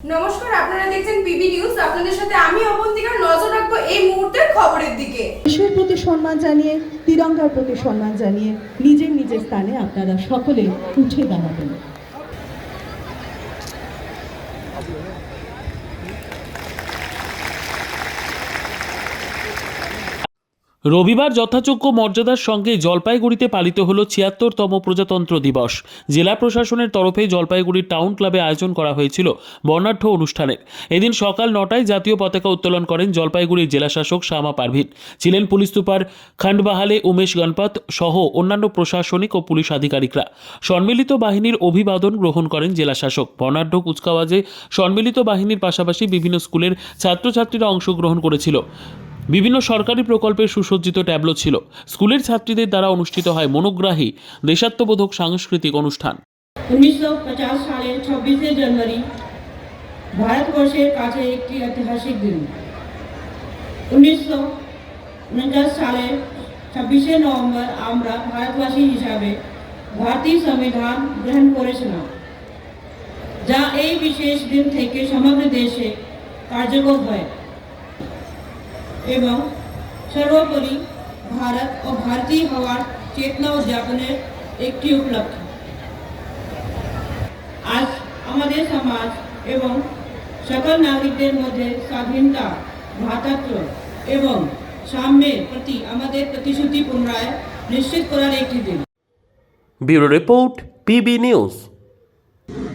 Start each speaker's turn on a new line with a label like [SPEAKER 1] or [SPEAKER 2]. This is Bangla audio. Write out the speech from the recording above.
[SPEAKER 1] নমস্কার, আপনারা দেখছেন পিবি নিউজ। আপনাদের সাথে আমি অবন্তিকা নজর রাখব এই মুহূর্তের খবরের দিকে।
[SPEAKER 2] দেশের প্রতি সম্মান জানিয়ে, তিরঙ্গার প্রতি সম্মান জানিয়ে নিজের নিজের স্থানে আপনারা সকলে উঠে দাঁড়াবেন।
[SPEAKER 3] রবিবার যথাযোগ্য মর্যাদার সঙ্গে জলপাইগুড়িতে পালিত হল ছিয়াত্তরতম প্রজাতন্ত্র দিবস। জেলা প্রশাসনের তরফে জলপাইগুড়ি টাউন ক্লাবে আয়োজন করা হয়েছিল বর্ণাঢ্য অনুষ্ঠানের এদিন সকাল নটায় জাতীয় পতাকা উত্তোলন করেন জলপাইগুড়ির জেলাশাসক শ্যামা পারভিন। ছিলেন পুলিশ সুপার খান্ডবাহালে উমেশ গণপত সহ অন্যান্য প্রশাসনিক ও পুলিশ আধিকারিকরা। সম্মিলিত বাহিনীর অভিবাদন গ্রহণ করেন জেলাশাসক। বর্ণাঢ্য কুচকাওয়াজে সম্মিলিত বাহিনীর পাশাপাশি বিভিন্ন স্কুলের ছাত্রছাত্রীরা অংশগ্রহণ করেছিল। বিভিন্ন সরকারি প্রকল্পের সুসজ্জিত ট্যাবলো ছিল। স্কুলের ছাত্রীদের দ্বারা অনুষ্ঠিত হয় মনোগ্রাহী, দেশাত্মবোধক সাংস্কৃতিক অনুষ্ঠান।
[SPEAKER 4] উনিশশো পঞ্চাশ সালের ছাব্বিশে জানুয়ারি ভারতবর্ষের কাছে একটি ঐতিহাসিক দিন। উনিশশো সালের ছাব্বিশে নভেম্বর আমরা ভারতবাসী হিসাবে ভারতীয় সংবিধান গ্রহণ করেছিলাম, যা এই বিশেষ দিন থেকে সমগ্র দেশে কার্যকর হয়। এবং সর্বোপরি ভারত ও ভারতীয় হওয়ার চেতনা উদযাপনের একটি উপলব্ধি আজ আমাদের সমাজ এবং সকল নাগরিকদের মধ্যে স্বাধীনতা, ভ্রাতৃত্ব এবং সাম্যের প্রতি আমাদের প্রতিশ্রুতি পুনরায় নিশ্চিত করার একটি দিন।
[SPEAKER 5] Bureau report PB news.